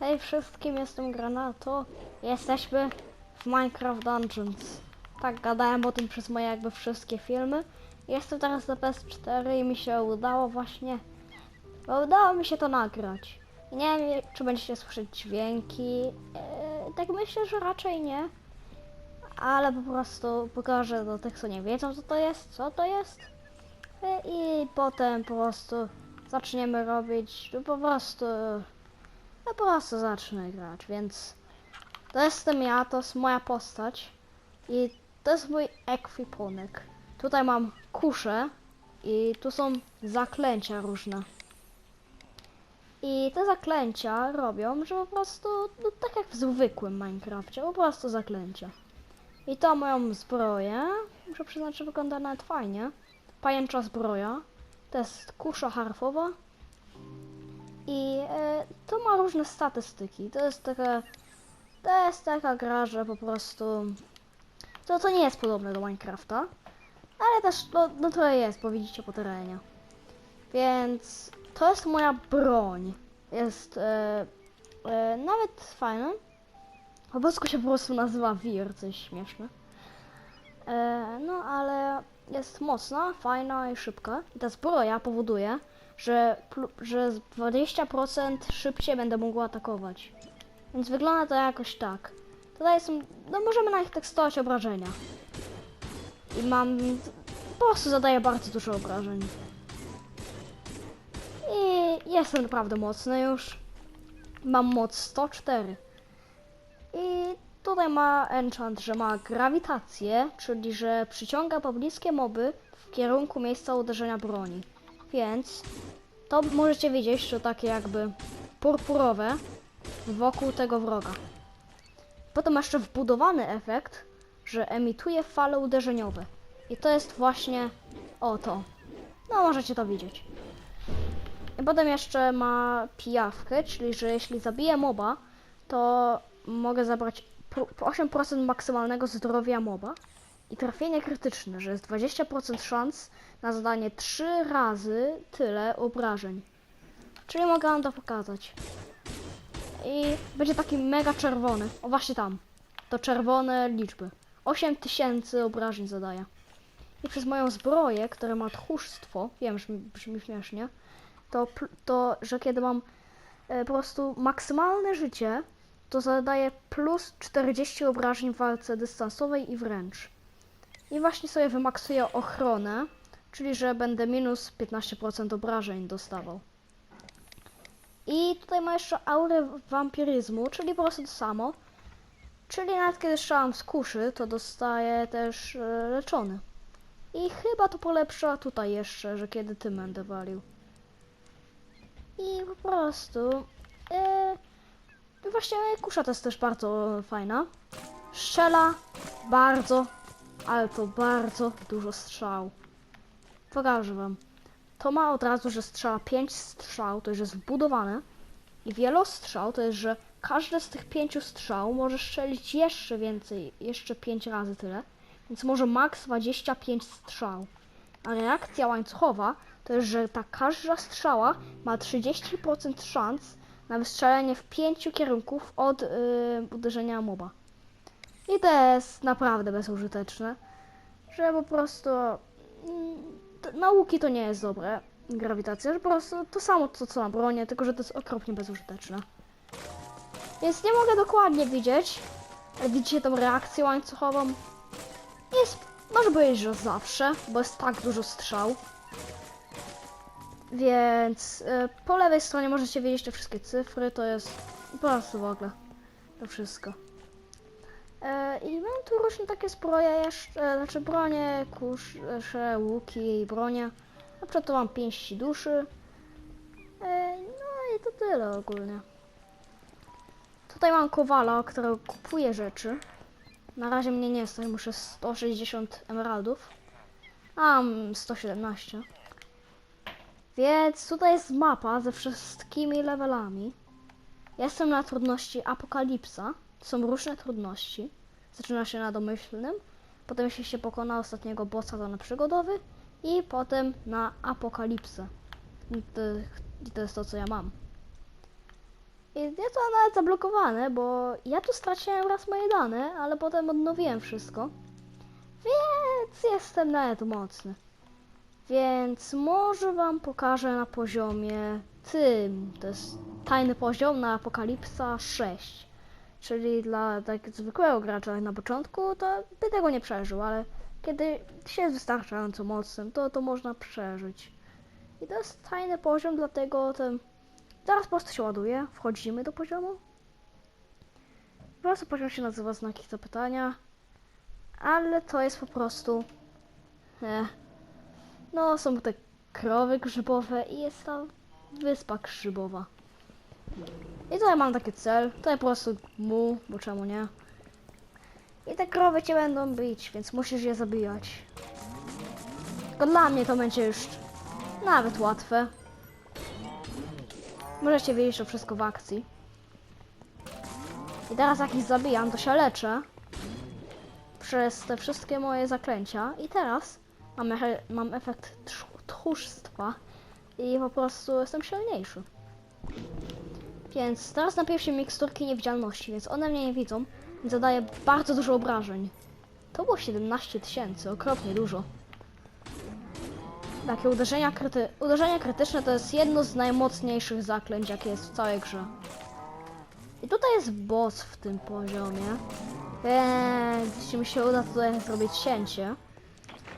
Hej wszystkim, jestem Granato. Jesteśmy w Minecraft Dungeons. Tak, gadałem o tym przez moje jakby wszystkie filmy. Jestem teraz na PS4 i mi się udało właśnie... Bo udało mi się to nagrać. Nie wiem, czy będziecie słyszeć dźwięki. Eee, tak myślę, że raczej nie. Ale po prostu pokażę do tych, co nie wiedzą, co to jest, co to jest. E, I potem po prostu zaczniemy robić, no po prostu... Ja po prostu zacznę grać, więc to jestem ja, to jest moja postać i to jest mój ekwipunek. Tutaj mam kusze i tu są zaklęcia różne. I te zaklęcia robią, że po prostu, no tak jak w zwykłym Minecrafcie, po prostu zaklęcia. I to moją zbroję, muszę przyznać, że wygląda nawet fajnie. Pajęcza zbroja, to jest kusza harfowa, i e, to ma różne statystyki. To jest taka. To jest taka gra, że po prostu. To, to nie jest podobne do Minecrafta. Ale też no, no to jest, bo widzicie po terenie. Więc to jest moja broń. Jest e, e, nawet fajna. Po polsku się po prostu nazywa Wir, coś śmieszne. E, no ale jest mocna, fajna i szybka. I ta zbroja powoduje, że, że z 20% szybciej będę mógł atakować. Więc wygląda to jakoś tak. Tutaj są, no możemy na nich tekstować obrażenia. I mam, po prostu zadaję bardzo dużo obrażeń. I jestem naprawdę mocny już. Mam moc 104. I tutaj ma enchant, że ma grawitację, czyli że przyciąga pobliskie moby w kierunku miejsca uderzenia broni. Więc to możecie widzieć, że takie jakby purpurowe wokół tego wroga. Potem jeszcze wbudowany efekt, że emituje fale uderzeniowe. I to jest właśnie o to. No możecie to widzieć. I potem jeszcze ma pijawkę, czyli że jeśli zabiję moba, to mogę zabrać pro- 8% maksymalnego zdrowia moba. I trafienie krytyczne, że jest 20% szans na zadanie 3 razy tyle obrażeń. Czyli mogę wam to pokazać. I będzie taki mega czerwony. O właśnie tam. To czerwone liczby. 8000 obrażeń zadaje. I przez moją zbroję, która ma tchórzstwo, wiem, że mi brzmi śmiesznie, to, to że kiedy mam e, po prostu maksymalne życie, to zadaje plus 40 obrażeń w walce dystansowej i wręcz. I właśnie sobie wymaksuję ochronę, czyli że będę minus 15% obrażeń dostawał. I tutaj ma jeszcze aurę wampiryzmu, czyli po prostu to samo. Czyli nawet kiedy strzelam z kuszy, to dostaję też e, leczony. I chyba to polepsza tutaj jeszcze, że kiedy tym będę walił. I po prostu... E, właśnie kusza to jest też bardzo fajna. Strzela bardzo, ale to bardzo dużo strzał. Pokażę wam. To ma od razu, że strzela 5 strzał, to już jest wbudowane. I wielostrzał to jest, że każde z tych pięciu strzał może strzelić jeszcze więcej, jeszcze 5 razy tyle. Więc może maks 25 strzał. A reakcja łańcuchowa to jest, że ta każda strzała ma 30% szans na wystrzelenie w pięciu kierunków od yy, uderzenia moba. I to jest naprawdę bezużyteczne, że po prostu mm, to, nauki to nie jest dobre, grawitacja, że po prostu to samo co, co na bronie, tylko że to jest okropnie bezużyteczne. Więc nie mogę dokładnie widzieć, ale widzicie tą reakcję łańcuchową? Jest, może powiedzieć, że zawsze, bo jest tak dużo strzał. Więc y, po lewej stronie możecie widzieć te wszystkie cyfry, to jest po prostu w ogóle to wszystko. E, I mam tu różne takie zbroje jeszcze, znaczy bronie, kusze, łuki i bronie. Na przykład tu mam pięści duszy. E, no i to tyle ogólnie. Tutaj mam kowala, który kupuje rzeczy. Na razie mnie nie stoi, muszę 160 emeraldów. A mam 117. Więc tutaj jest mapa ze wszystkimi levelami. Jestem na trudności Apokalipsa. Są różne trudności. Zaczyna się na domyślnym, potem jeśli się pokona ostatniego bossa to na przygodowy i potem na apokalipsę. I to, I to jest to, co ja mam. I jest to nawet zablokowane, bo ja tu straciłem raz moje dane, ale potem odnowiłem wszystko. Więc jestem nawet mocny. Więc może wam pokażę na poziomie tym. To jest tajny poziom na Apokalipsa 6. Czyli dla tak zwykłego gracza na początku, to by tego nie przeżył, ale kiedy się jest wystarczająco mocnym, to to można przeżyć. I to jest tajny poziom, dlatego ten... Zaraz po prostu się ładuje, wchodzimy do poziomu. Po prostu poziom się nazywa znaki zapytania, ale to jest po prostu... Eh, no, są te krowy grzybowe i jest ta wyspa grzybowa. I tutaj mam taki cel, tutaj po prostu mu, bo czemu nie? I te krowy cię będą bić, więc musisz je zabijać. Tylko dla mnie to będzie już nawet łatwe. Możecie wiedzieć to wszystko w akcji. I teraz jak ich zabijam, to się leczę. Przez te wszystkie moje zaklęcia. I teraz mam, mam efekt tch- tchórzstwa. I po prostu jestem silniejszy. Więc teraz napiję się miksturki niewidzialności, więc one mnie nie widzą. Zadaje bardzo dużo obrażeń. To było 17 tysięcy, okropnie dużo. Takie uderzenia, kryty uderzenia krytyczne to jest jedno z najmocniejszych zaklęć, jakie jest w całej grze. I tutaj jest boss w tym poziomie. Więc jeśli mi się uda tutaj zrobić cięcie.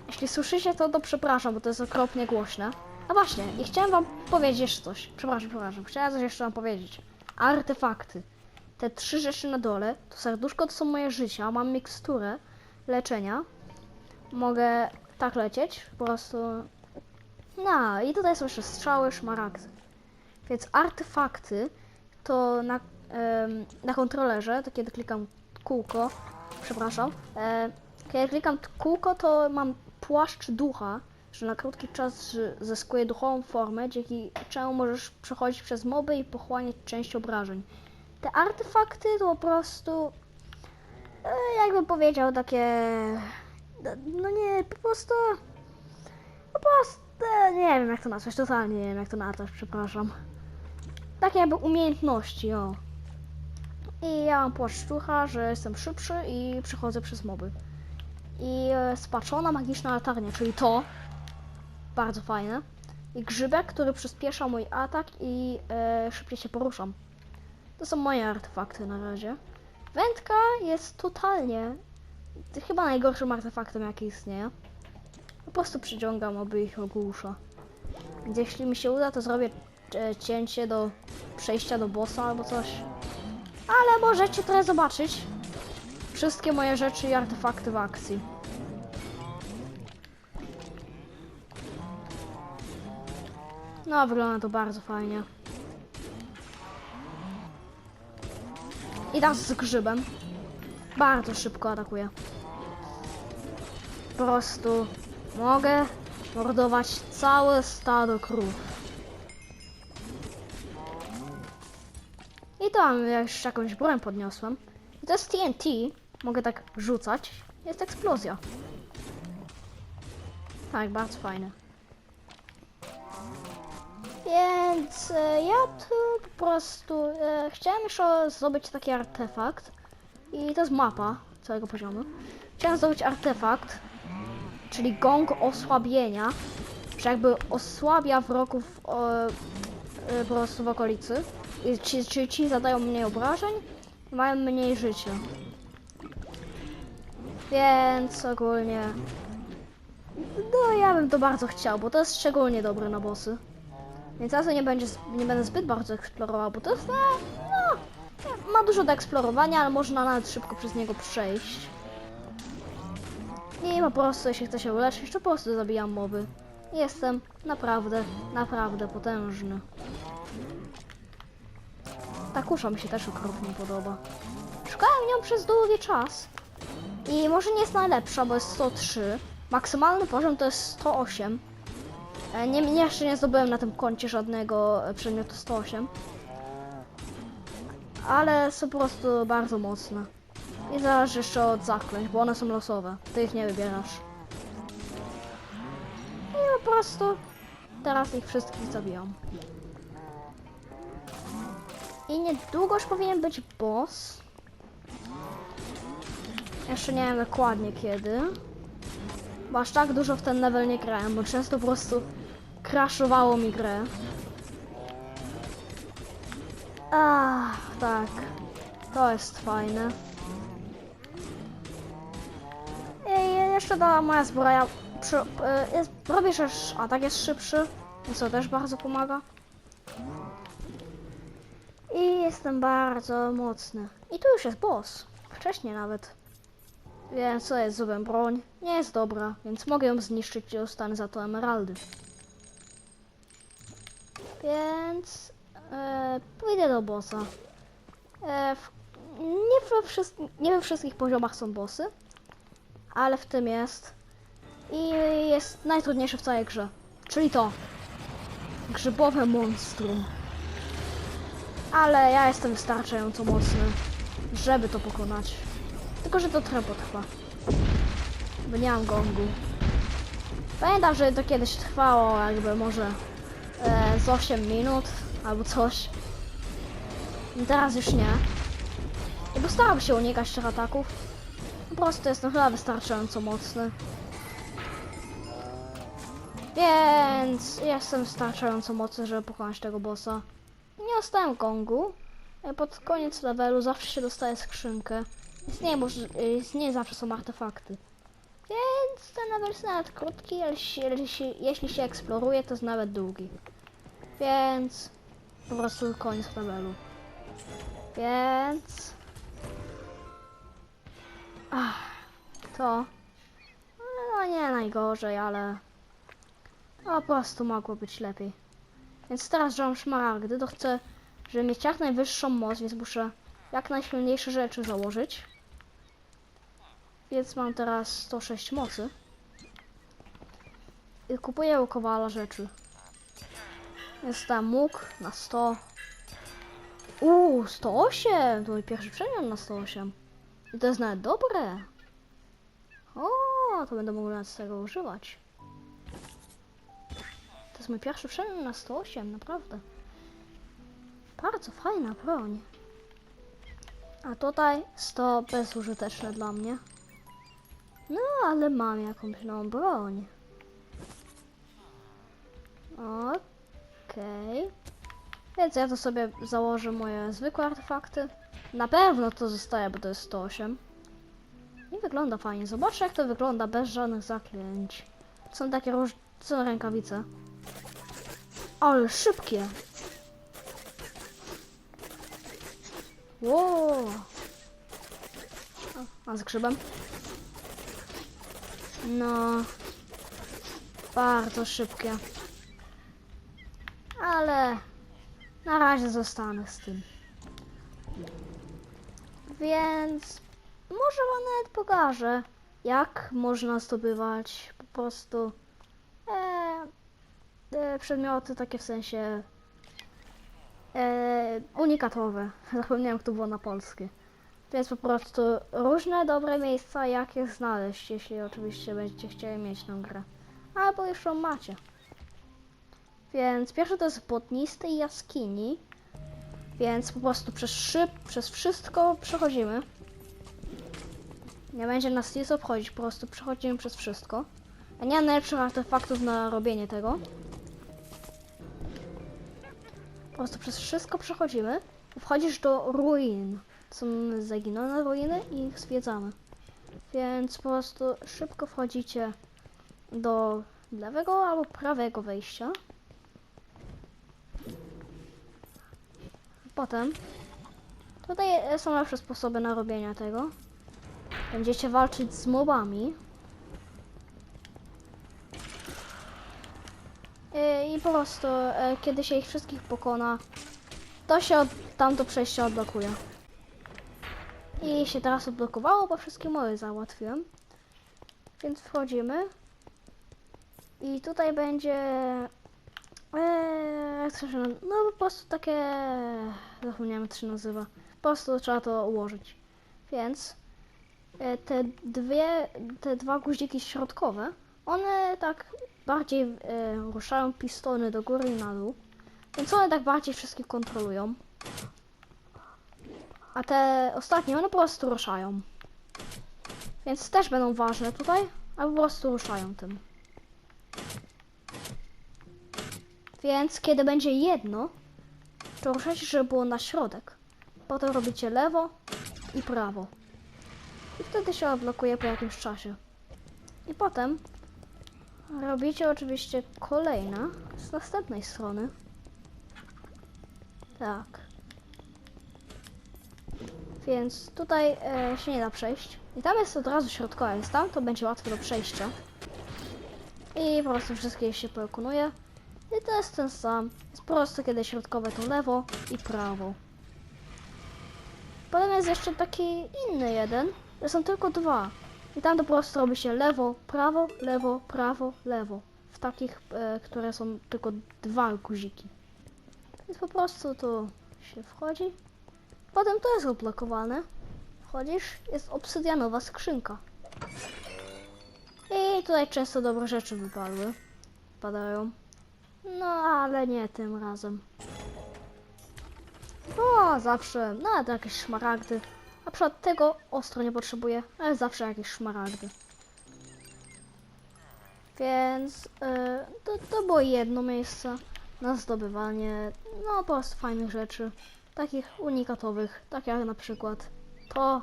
Jeśli słyszycie to, to przepraszam, bo to jest okropnie głośne. A właśnie, i chciałem wam powiedzieć jeszcze coś. Przepraszam, przepraszam. Chciałem coś jeszcze wam powiedzieć. Artefakty. Te trzy rzeczy na dole, to serduszko to są moje życia. Mam miksturę leczenia. Mogę tak lecieć, po prostu no i tutaj są jeszcze strzały, szmaragdy. Więc artefakty to na, em, na kontrolerze, to kiedy klikam kółko, przepraszam, e, kiedy klikam kółko, to mam płaszcz ducha, że na krótki czas zyskuje duchową formę, dzięki czemu możesz przechodzić przez moby i pochłaniać część obrażeń. Te artefakty to po prostu, e, jakbym powiedział, takie, no nie, po prostu, po prostu, nie wiem jak to nazwać, totalnie nie wiem jak to nazwać, przepraszam. Takie jakby umiejętności, o. I ja mam płaszcz ducha, że jestem szybszy i przechodzę przez moby. I e, spaczona magiczna latarnia, czyli to, bardzo fajne. I grzybek, który przyspiesza mój atak i e, szybciej się poruszam. To są moje artefakty na razie. Wędka jest totalnie chyba najgorszym artefaktem jaki istnieje. Po prostu przyciągam, aby ich ogłusza. Więc jeśli mi się uda, to zrobię e, cięcie do przejścia do bossa albo coś. Ale możecie trochę zobaczyć wszystkie moje rzeczy i artefakty w akcji. No, wygląda to bardzo fajnie. I teraz z grzybem. Bardzo szybko atakuje. Po prostu mogę mordować całe stado krów. I tam jeszcze jakąś broń podniosłem. I to jest TNT. Mogę tak rzucać. Jest eksplozja. Tak, bardzo fajne. Więc e, ja tu po prostu e, chciałem jeszcze zdobyć taki artefakt. I to jest mapa całego poziomu. Chciałem zdobyć artefakt, czyli gong osłabienia, że jakby osłabia wrogów e, e, po prostu w okolicy. I ci, ci, ci zadają mniej obrażeń mają mniej życia. Więc ogólnie... No ja bym to bardzo chciał, bo to jest szczególnie dobre na bossy. Więc ja nie, będzie, nie będę zbyt bardzo eksplorował, bo to jest, no, no, ma dużo do eksplorowania, ale można nawet szybko przez niego przejść. I po prostu, jeśli chcę się uleczyć, to po prostu zabijam moby. Jestem naprawdę, naprawdę potężny. Ta kusza mi się też okropnie podoba. Szukałem ją przez długi czas. I może nie jest najlepsza, bo jest 103. Maksymalny poziom to jest 108. E, Nie, nie, jeszcze nie zdobyłem na tym koncie żadnego e, przedmiotu 108. Ale są po prostu bardzo mocne. I zależy jeszcze od zaklęć, bo one są losowe. Ty ich nie wybierasz. I po prostu teraz ich wszystkich zabijam. I niedługo już powinien być boss. Jeszcze nie wiem dokładnie kiedy. Bo aż tak dużo w ten level nie grałem, bo często po prostu crashowało mi grę. Ach, tak. To jest fajne. I jeszcze ta moja zbroja. Przy, y, jest, robię też atak jest szybszy, to też bardzo pomaga. I jestem bardzo mocny. I tu już jest boss. Wcześniej nawet. Więc co jest zubem broń? Nie jest dobra, więc mogę ją zniszczyć i dostanę za to emeraldy. Więc e, pójdę do bossa. E, w, nie, we wszyst- nie we wszystkich poziomach są bossy, ale w tym jest. I jest najtrudniejszy w całej grze. Czyli to. Grzybowe monstrum. Ale ja jestem wystarczająco mocny, żeby to pokonać. Tylko, że to trochę potrwa. Bo nie mam gongu. Pamiętam, że to kiedyś trwało jakby może e, z 8 minut albo coś. I teraz już nie. I bo staram się unikać tych ataków. Po prostu jestem chyba wystarczająco mocny. Więc jestem wystarczająco mocny, żeby pokonać tego bossa. Nie dostałem gongu. E, Pod koniec levelu zawsze się dostaje skrzynkę. Nie, może, y, nie zawsze są artefakty. Więc ten level jest nawet krótki, ale jeśli, jeśli się eksploruje, to jest nawet długi. Więc po prostu koniec levelu. Więc... Ach, to... No nie najgorzej, ale... Po prostu mogło być lepiej. Więc teraz, że mam szmaragdy, to chcę, żeby mieć jak najwyższą moc, więc muszę jak najsilniejsze rzeczy założyć. Więc mam teraz 106 mocy. I kupuję u Kowala rzeczy. Jest tam łuk na 100. Uuu, 108! To mój pierwszy przemian na 108. I to jest nawet dobre. O, to będę mógł nawet z tego używać. To jest mój pierwszy przemian na 108, naprawdę. Bardzo fajna broń. A tutaj 100 bezużyteczne dla mnie. No, ale mam jakąś nową broń. Okej. Więc ja to sobie założę moje zwykłe artefakty. Na pewno to zostaje, bo to jest 108. Nie wygląda fajnie. Zobaczcie jak to wygląda bez żadnych zaklęć. Są takie róż... Są rękawice. Ale szybkie. Wow. A, a z grzybem? No. Bardzo szybkie. Ale na razie zostanę z tym. Więc może wam nawet pokażę, jak można zdobywać po prostu e, e, przedmioty takie w sensie e, unikatowe. Zapomniałem, jak to było na polskie. Więc po prostu różne dobre miejsca, jak je znaleźć, jeśli oczywiście będziecie chcieli mieć tą grę. Albo już ją macie. Więc pierwsze to jest błotnistej jaskini. Więc po prostu przez szyb, przez wszystko przechodzimy. Nie będzie nas nic obchodzić, po prostu przechodzimy przez wszystko. Ja nie najlepszych artefaktów na robienie tego. Po prostu przez wszystko przechodzimy. Wchodzisz do ruin. Są zaginane ruiny i ich zwiedzamy. Więc po prostu szybko wchodzicie do lewego albo prawego wejścia. Potem tutaj są lepsze sposoby na robienie tego. Będziecie walczyć z mobami. I, I po prostu, e, kiedy się ich wszystkich pokona, to się od, tamto przejście odblokuje. I się teraz odblokowało, bo wszystkie moje załatwiłem. Więc wchodzimy. I tutaj będzie... Eee? No po prostu takie... Zapomniałem jak się nazywa. Po prostu trzeba to ułożyć. Więc e, te dwie, te dwa guziki środkowe, one tak bardziej e, ruszają pistony do góry i na dół. Więc one tak bardziej wszystkich kontrolują. A te ostatnie, one po prostu ruszają. Więc też będą ważne tutaj, a po prostu ruszają tym. Więc kiedy będzie jedno, to ruszajcie, żeby było na środek. Potem robicie lewo i prawo. I wtedy się odblokuje po jakimś czasie. I potem robicie oczywiście kolejne z następnej strony. Tak. Więc tutaj e, się nie da przejść. I tam jest od razu środkowa, więc tam to będzie łatwe do przejścia. I po prostu wszystkie się pokonuje. I to jest ten sam. Jest po prostu kiedy środkowe to lewo i prawo. Potem jest jeszcze taki inny jeden, że są tylko dwa. I tam to po prostu robi się lewo, prawo, lewo, prawo, lewo. W takich, e, które są tylko dwa guziki. Więc po prostu tu się wchodzi. Potem to jest odblokowane. Wchodzisz, jest obsydianowa skrzynka. I tutaj często dobre rzeczy wypadły. Padają. No, ale nie tym razem. No, zawsze, nawet jakieś szmaragdy. Na przykład tego ostro nie potrzebuję, ale zawsze jakieś szmaragdy. Więc y, to, to było jedno miejsce na zdobywanie, no po prostu fajnych rzeczy. Takich unikatowych, tak jak na przykład to,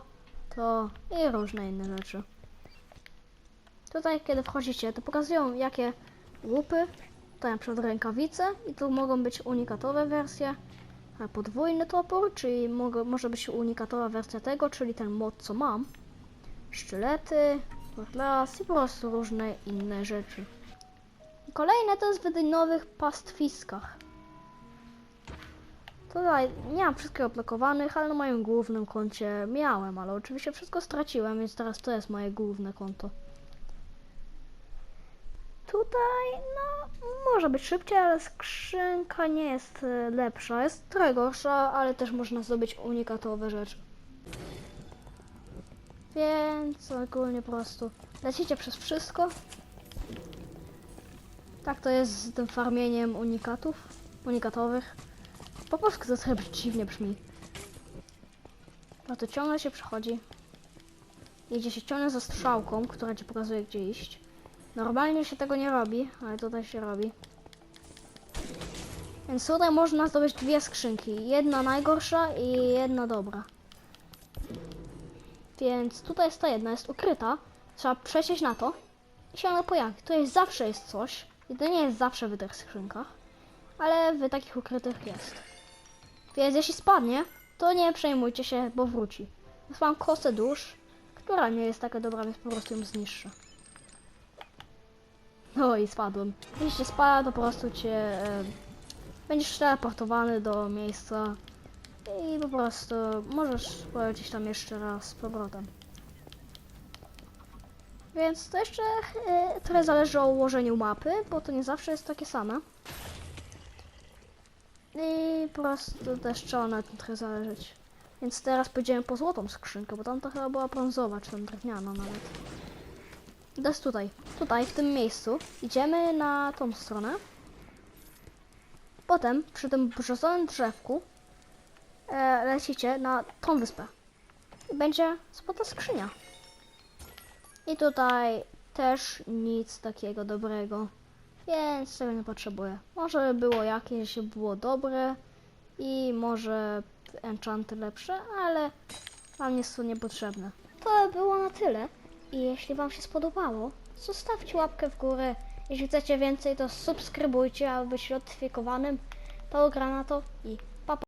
to i różne inne rzeczy. Tutaj kiedy wchodzicie, to pokazują jakie łupy, to na przykład rękawice i tu mogą być unikatowe wersje. Podwójny topór, czyli mogę, może być unikatowa wersja tego, czyli ten mod co mam. Sztylety, las i po prostu różne inne rzeczy. Kolejne to jest w nowych pastwiskach. Tutaj nie mam wszystkiego odblokowanych, ale na moim głównym koncie miałem, ale oczywiście wszystko straciłem, więc teraz to jest moje główne konto. Tutaj, no, może być szybciej, ale skrzynka nie jest e, lepsza. Jest trochę gorsza, ale też można zdobyć unikatowe rzeczy. Więc ogólnie po prostu lecicie przez wszystko. Tak to jest z tym farmieniem unikatów, unikatowych. Po polsku to trochę dziwnie brzmi. No to ciągle się przechodzi. Idzie się ciągle za strzałką, która ci pokazuje gdzie iść. Normalnie się tego nie robi, ale tutaj się robi. Więc tutaj można zdobyć dwie skrzynki. Jedna najgorsza i jedna dobra. Więc tutaj jest ta jedna, jest ukryta. Trzeba przejść na to i się ona pojawi. To jest zawsze jest coś. I to nie jest zawsze w tych skrzynkach. Ale w takich ukrytych jest. Więc jeśli spadnie, to nie przejmujcie się, bo wróci. Mam kosę dusz, która nie jest taka dobra, więc po prostu ją zniszczę. No i spadłem. Jeśli cię spada, to po prostu cię... E, będziesz teleportowany do miejsca i po prostu możesz polecieć tam jeszcze raz z powrotem. Więc to jeszcze e, trochę zależy o ułożeniu mapy, bo to nie zawsze jest takie same. I po prostu też trzeba na tym trochę zależeć. Więc teraz pójdziemy po złotą skrzynkę, bo tam to chyba była brązowa, czy tam drewniana nawet. Jest tutaj, tutaj, w tym miejscu. Idziemy na tą stronę. Potem przy tym brzozonym drzewku e, lecicie na tą wyspę. I będzie złota skrzynia. I tutaj też nic takiego dobrego. Więc tego nie potrzebuję. Może było jakieś, było dobre i może enchanty lepsze, ale wam jest to niepotrzebne. To było na tyle. I jeśli Wam się spodobało, zostawcie łapkę w górę. Jeśli chcecie więcej, to subskrybujcie, aby być notyfikowanym. To gra na to i